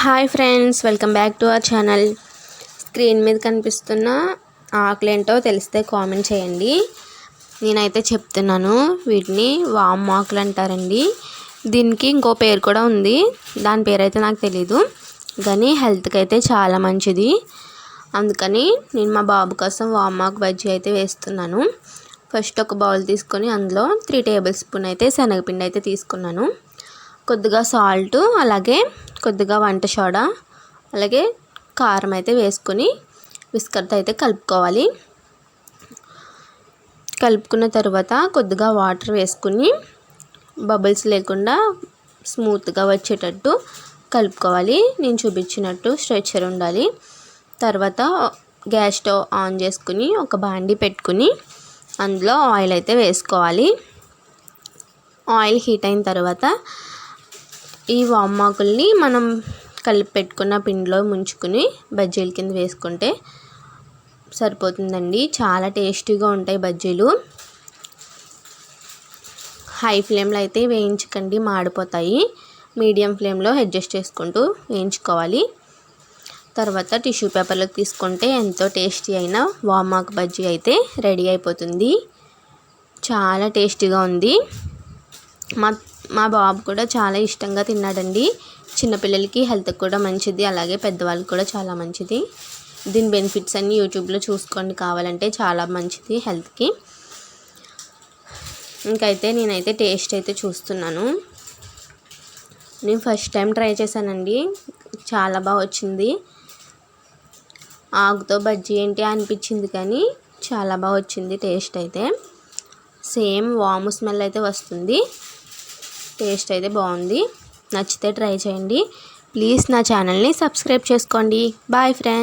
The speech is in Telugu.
Hi friends welcome back to our channel. Screen మీద కనిపిస్తున్న ఆకులేంటో తెలిస్తే కామెంట్ చేయండి. నేనైతే చెప్తున్నాను వీటిని వామ్ ఆకులు అంటారండి దీనికి ఇంకో పేరు కూడా ఉంది దాని పేరు అయితే నాకు తెలీదు. కానీ హెల్త్కి అయితే చాలా మంచిది. అందుకని నేను మా బాబు కోసం వామాకు బజ్జీ అయితే వేస్తున్నాను. ఫస్ట్ ఒక బౌల్ తీసుకొని అందులో త్రీ టేబుల్ స్పూన్ అయితే శనగపిండి అయితే తీసుకున్నాను. కొద్దిగా సాల్ట్ అలాగే కొద్దిగా వంట సోడా అలాగే కారం అయితే వేసుకొని విస్కర్తో అయితే కలుపుకోవాలి. కలుపుకున్న తర్వాత కొద్దిగా వాటర్ వేసుకుని బబుల్స్ లేకుండా స్మూత్గా వచ్చేటట్టు కలుపుకోవాలి. నేను చూపించినట్టు స్ట్రెచర్ ఉండాలి. తర్వాత గ్యాస్ స్టవ్ ఆన్ చేసుకుని ఒక బాండి పెట్టుకుని అందులో ఆయిల్ అయితే వేసుకోవాలి. ఆయిల్ హీట్ అయిన తర్వాత ఈ వామాకుల్ని మనం కలిపి పెట్టుకున్న పిండిలో ముంచుకుని బజ్జీల కింద వేసుకుంటే సరిపోతుందండి. చాలా టేస్టీగా ఉంటాయి బజ్జీలు. హై ఫ్లేమ్లో అయితే వేయించకండి మాడిపోతాయి. మీడియం ఫ్లేమ్లో అడ్జస్ట్ చేసుకుంటూ వేయించుకోవాలి. తర్వాత టిష్యూ పేపర్లోకి తీసుకుంటే ఎంతో టేస్టీ అయిన వామాకు బజ్జీ అయితే రెడీ అయిపోతుంది. చాలా టేస్టీగా ఉంది. మా మా బాబు కూడా చాలా ఇష్టంగా తిన్నాడండి. చిన్నపిల్లలకి హెల్త్కి కూడా మంచిది అలాగే పెద్దవాళ్ళకి కూడా చాలా మంచిది. దీని బెనిఫిట్స్ అన్నీ యూట్యూబ్లో చూసుకోండి కావాలంటే చాలా మంచిది హెల్త్కి. ఇంకైతే నేనైతే టేస్ట్ అయితే చూస్తున్నాను. నేను ఫస్ట్ టైం ట్రై చేశానండి. చాలా బాగా వచ్చింది. ఆకుతో బజ్జీ ఏంటి అనిపించింది కానీ చాలా బాగా వచ్చింది టేస్ట్ అయితే. సేమ్ వాము స్మెల్ అయితే వస్తుంది. టేస్ట్ అయితే బాగుంది. నచ్చితే ట్రై చేయండి. ప్లీజ్ నా ఛానల్ని సబ్స్క్రైబ్ చేసుకోండి. Bye friends.